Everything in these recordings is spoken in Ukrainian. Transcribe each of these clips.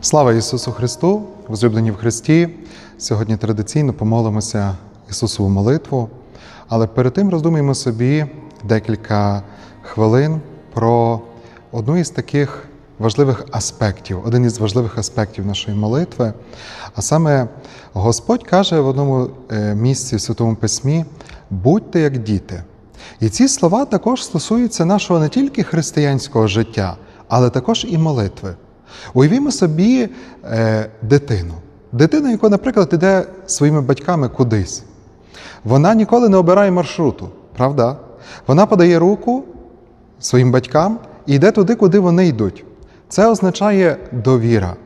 Слава Ісусу Христу, возлюблені в Христі. Сьогодні традиційно помолимося Ісусову молитву, але перед тим роздумаємо собі декілька хвилин про одну із таких важливих аспектів, один із важливих аспектів нашої молитви. А саме Господь каже в одному е, місці в Святому Письмі: будьте як діти. І ці слова також стосуються нашого не тільки християнського життя, але також і молитви. Уявімо собі е, дитину. Дитину, яка, наприклад, іде своїми батьками кудись. Вона ніколи не обирає маршруту, правда? Вона подає руку своїм батькам і йде туди, куди вони йдуть. Це означає довіра.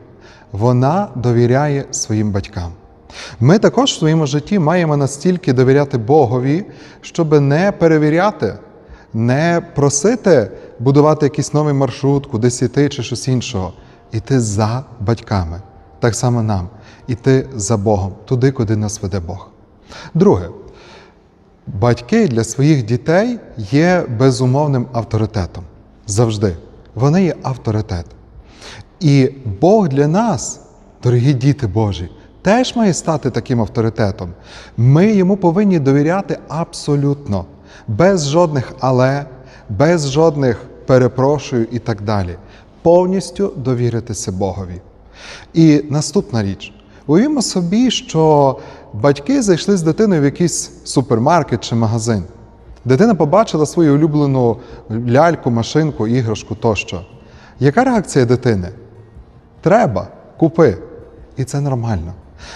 Вона довіряє своїм батькам. Ми також в своєму житті маємо настільки довіряти Богові, щоб не перевіряти, не просити будувати якийсь новий маршрут, кудись іти чи щось іншого. Іти за батьками. Так само нам. Іти за Богом, туди, куди нас веде Бог. Друге, батьки для своїх дітей є безумовним авторитетом. Завжди. Вони є авторитет. І Бог для нас, дорогі діти Божі, теж має стати таким авторитетом. Ми йому повинні довіряти абсолютно, без жодних але, без жодних перепрошую і так далі. Повністю довіритися Богові. І наступна річ. Уявімо собі, що батьки зайшли з дитиною в якийсь супермаркет чи магазин. Дитина побачила свою улюблену ляльку, машинку, іграшку тощо. Яка реакція дитини? Треба, купи. І це нормально.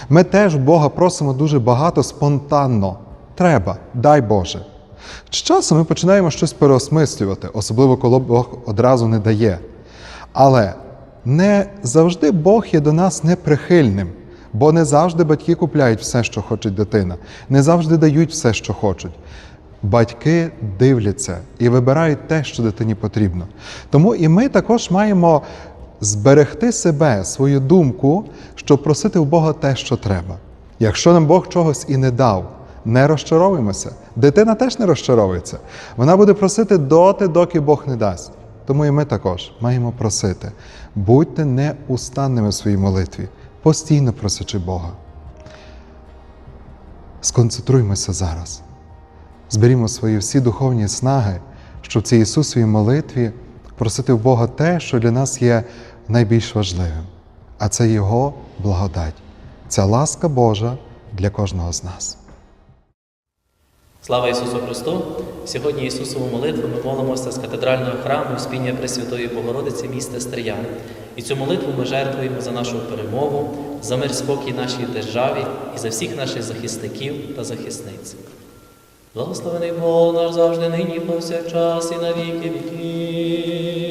Ми теж Бога просимо дуже багато спонтанно. Треба, дай Боже. З часом ми починаємо щось переосмислювати, особливо коли Бог одразу не дає. Але не завжди Бог є до нас неприхильним, бо не завжди батьки купляють все, що хоче дитина, не завжди дають все, що хочуть. Батьки дивляться і вибирають те, що дитині потрібно. Тому і ми також маємо зберегти себе, свою думку, щоб просити у Бога те, що треба. Якщо нам Бог чогось і не дав, не розчаровуємося. Дитина теж не розчаровується. Вона буде просити доти, доки Бог не дасть. Тому і ми також маємо просити. Будьте неустанними в своїй молитві, постійно просячи Бога. Сконцентруймося зараз. Зберімо свої всі духовні снаги, щоб в цій Ісусовій молитві просити в Бога те, що для нас є найбільш важливим, а це Його благодать, ця ласка Божа для кожного з нас. Слава Ісусу Христу! Сьогодні Ісусову молитву ми молимося з катедрального храму спіння Пресвятої Богородиці міста Стрия. І цю молитву ми жертвуємо за нашу перемогу, за мир спокій нашій державі і за всіх наших захисників та захисниць. Благословений Бог наш завжди нині, повсякчас і на віки віків.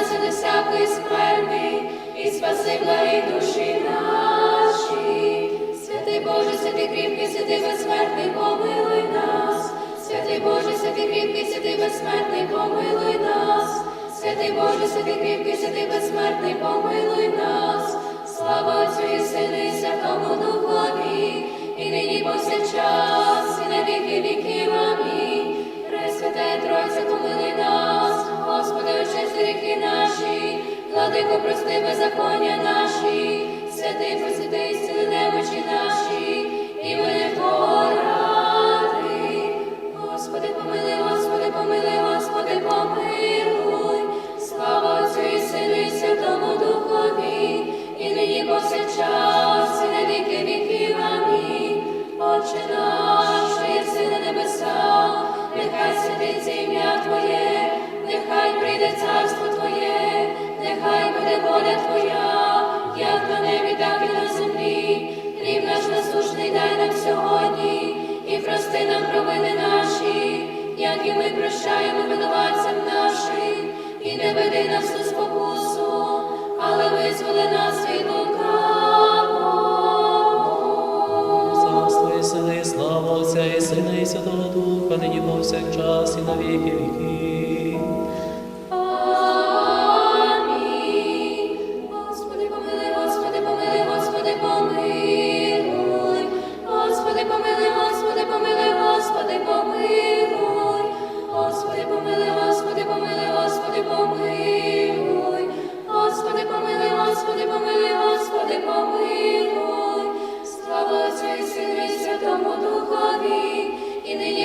Очисти нас від усякої скверни, і спаси благі душі наші. Святий Боже, святий кріпкий, святий безсмертний, помилуй нас. Святий Боже, святий кріпкий, святий безсмертний, помилуй нас. Святий Боже, святий кріпкий, святий безсмертний, помилуй нас. Слава Отцю і Святому Духові, і нині повсякчас, і на віки віків. Амінь. Гріхи наші, владико, прости беззаконня наші, святий, просвяти, зціли немочі наші, і мене поради. Господи, помилуй, Господи, помилуй, Господи, помилуй. Слава Отцю і Сину і Святому Духові, і нині повсякчас, і на віки віків. Амінь. Отче наш, що єси на небесах, нехай святиться ім'я Твоє, воля Твоя, як на небі, так і на землі. Хліб наш насушний дай нам сьогодні, і прости нам провини наші, як і ми прощаємо винуватцям нашим, і не веди нас у спокусу, але визволи нас від лукавого. І сили, слава Отця і Сина і Святого Духа, нині повсякчас і на віки віків.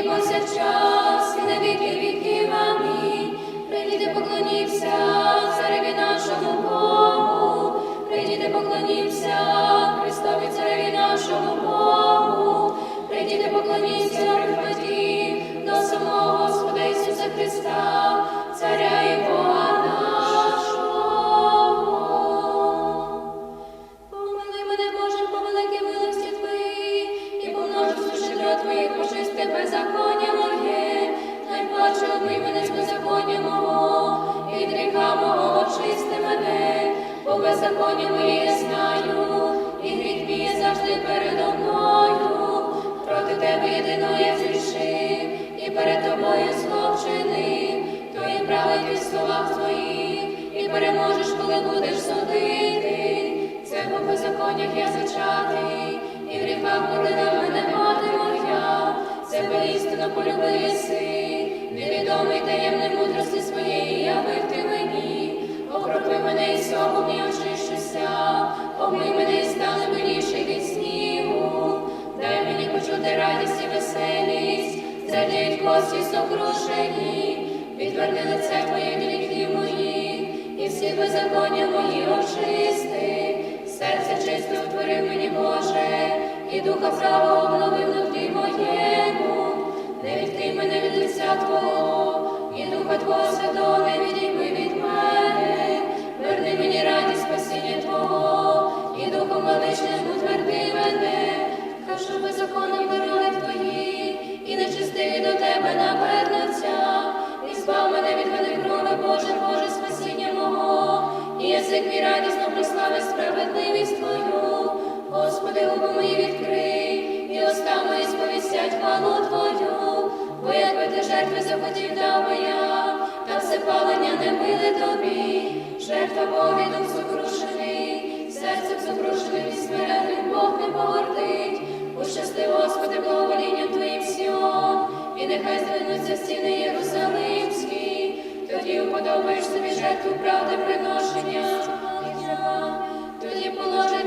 нині час, і на віки віків. Амінь. Прийдіте, поклонімся, цареві нашому Богу, прийдіте, поклонімся, Христові цареві нашому Богу, прийдіте, поклонімся, Рихваті, до самого Господа Ісуса Христа. Моє я знаю, і гріх мій завжди передо мною. Проти Тебе єдиного я зрішив, і перед Тобою зло вчинив. Твої праведні в словах Твоїх, і переможеш, коли будеш судити. Це по беззаконнях я зачатий, і в гріхах породила мене мати моя. Це істинно полюбив єси, невідомий таємне мудрості своєї явив ти мені. Окропи мене і согом і очищуся, помий мене і стане миліший від снігу. Дай мені почути радість і веселість, зрадіють кості сокрушені, відверни лице Твоє від гріхів моїх, і всі беззаконня мої очисти. Серце чисте утвори мені, Боже, і духа правого обнови внутрі моєму. Не відкрий мене від лиця Твого, і духа Твого святого не відійми величним утверди мене. Кажу беззаконним дороги Твої, і нечистиві до Тебе навернуться. І збав мене від мене Боже, Боже, спасіння мого, і язик мій радісно прославить справедливість Твою. Господи, губи мої відкрий, і уста мої сповістять Твою, бо якби ти жертви захотів би та все палення не миле тобі, жертва Богу дух сокрушений, серцем сокрушеним і смиренним Бог не погордить. Ущасти, Господи, благоволінням Твоїм Сіон, і нехай здвинуться стіни Єрусалимські, тоді уподобаєш собі жертву правди приношення, тоді положить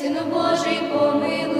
Сину Божий помилуй.